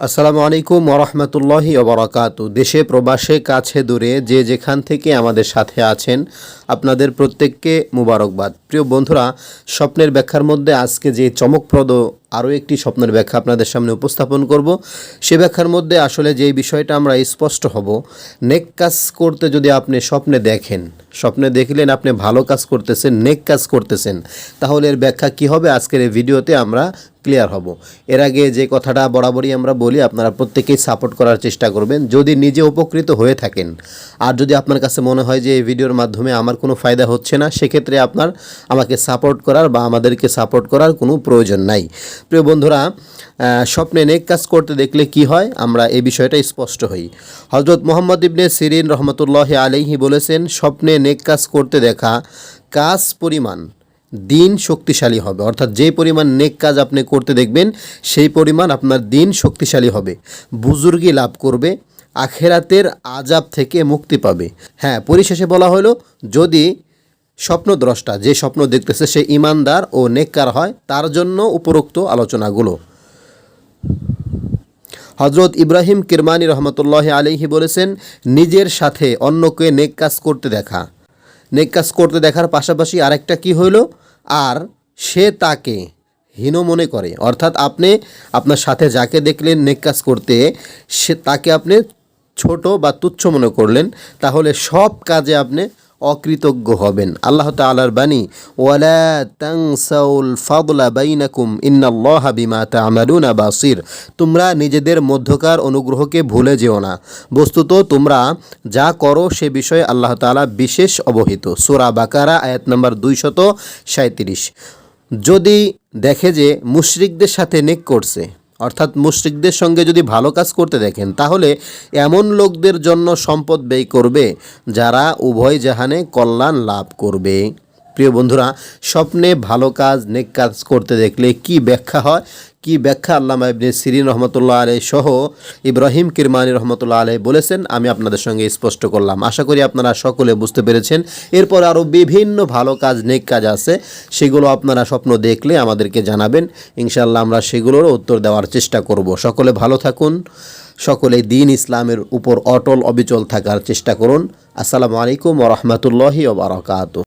আসসালামু আলাইকুম ওরহমতুল্লাহি ওবরাকাত দেশে, প্রবাসে, কাছে, দূরে যে যেখান থেকে আমাদের সাথে আছেন আপনাদের প্রত্যেককে মুবারকবাদ। প্রিয় বন্ধুরা, স্বপ্নের ব্যাখ্যার মধ্যে আজকে যে চমকপ্রদ আরও একটি স্বপ্নের ব্যাখ্যা আপনাদের সামনে উপস্থাপন করব, সে ব্যাখ্যার মধ্যে আসলে যে বিষয়টা আমরা স্পষ্ট হব, নেক কাজ করতে যদি আপনি স্বপ্নে দেখেন, স্বপ্নে দেখলেন আপনি ভালো কাজ করতেছেন, নেক কাজ করতেছেন, তাহলে এর ব্যাখ্যা কি হবে? আজকের এই ভিডিওতে আমরা ক্লিয়ার হব। এর আগে যে কথাটা বরাবরই আমরা বলি, আপনারা প্রত্যেকেই সাপোর্ট করার চেষ্টা করবেন। যদি নিজে উপকৃত হয়ে থাকেন, আর যদি আপনার কাছে মনে হয় যে এই ভিডিওর মাধ্যমে আমার কোনো ফায়দা হচ্ছে না, সেক্ষেত্রে আপনার আমাকে সাপোর্ট করার বা আমাদেরকে সাপোর্ট করার কোনো প্রয়োজন নাই। প্রিয় বন্ধুরা স্বপ্নে নেক কাজ করতে দেখলে কি হয়? আমরা এই বিষয়টা স্পষ্ট হই। হজরত মোহাম্মদ ইবনে সিরিন রহমতুল্লাহ আলাইহি বলেছেন, স্বপ্নে নেক কাজ করতে দেখা কাজ পরিমাণ। দিন শক্তিশালী হবে। অর্থাৎ যে পরিমাণ নেক কাজ আপনি করতে দেখবেন, সেই পরিমাণ আপনার দিন শক্তিশালী হবে। বুজুর্গি লাভ করবে, আখেরাতের আজাব থেকে মুক্তি পাবে। হ্যাঁ পরিশেষে বলা হলো, যদি স্বপ্নদ্রষ্টা, যে স্বপ্ন দেখতেছে, সে ইমানদার ও নেককার হয়, তার জন্য উপরোক্ত আলোচনাগুলো। হজরত ইব্রাহিম কিরমানি রহমতুল্লাহ আলিহি বলেছেন, নিজের সাথে অন্যকে নেক কাজ করতে দেখা। নেক কাজ করতে দেখার পাশাপাশি আরেকটা কি হইল আর সে তাকে হীন মনে করে। অর্থাৎ আপনি আপনার সাথে যাকে দেখলেন নেক কাজ করতে, সে তাকে আপনি ছোট বা তুচ্ছ মনে করলেন, তাহলে সব কাজে আপনি অকৃতজ্ঞ হবেন। আল্লাহ তাআলার বাণী, ওয়ালা তাংসাউল ফাদলা বাইনাকুম, ইন্নাল্লাহ বিমা তা'মালুনা বাসির। তোমরা নিজেদের মধ্যকার অনুগ্রহকে ভুলে যেও না। বস্তুত তোমরা যা করো সে বিষয়ে আল্লাহ তাআলা বিশেষ অবহিত। সূরা বাকারা, আয়াত নম্বর দুইশত সাঁত্রিশ যদি দেখে যে মুশরিকদের সাথে নেক করছে অর্থাৎ মুশ্রিকদের সঙ্গে যদি ভালো কাজ করতে দেখেন, তাহলে এমন লোকদের জন্য সম্পদ ব্যয় করবে যারা উভয় জাহানে কল্যাণ লাভ করবে। প্রিয় বন্ধুরা, স্বপ্নে ভালো কাজ, নেক কাজ করতে দেখলে কি ব্যাখ্যা হয়? কি ব্যাখ্যা আল্লামা ইবনে সিরিন রহমতুল্লাহ আলাই সহ ইব্রাহিম কিরমানি রহমতুল্লাহ আলাই বলেছেন, আমি আপনাদের সঙ্গে স্পষ্ট করলাম। আশা করি আপনারা সকলে বুঝতে পেরেছেন। এরপর আরও বিভিন্ন ভালো কাজ, নেক কাজ আছে, সেগুলো আপনারা স্বপ্ন দেখলে আমাদেরকে জানাবেন। ইনশাল্লাহ আমরা সেগুলোরও উত্তর দেওয়ার চেষ্টা করব। সকলে ভালো থাকুন, সকলে দিন ইসলামের উপর অটল অবিচল থাকার চেষ্টা করুন। আসসালামু আলাইকুম ওরহমতুল্লাহি ওবরাকাত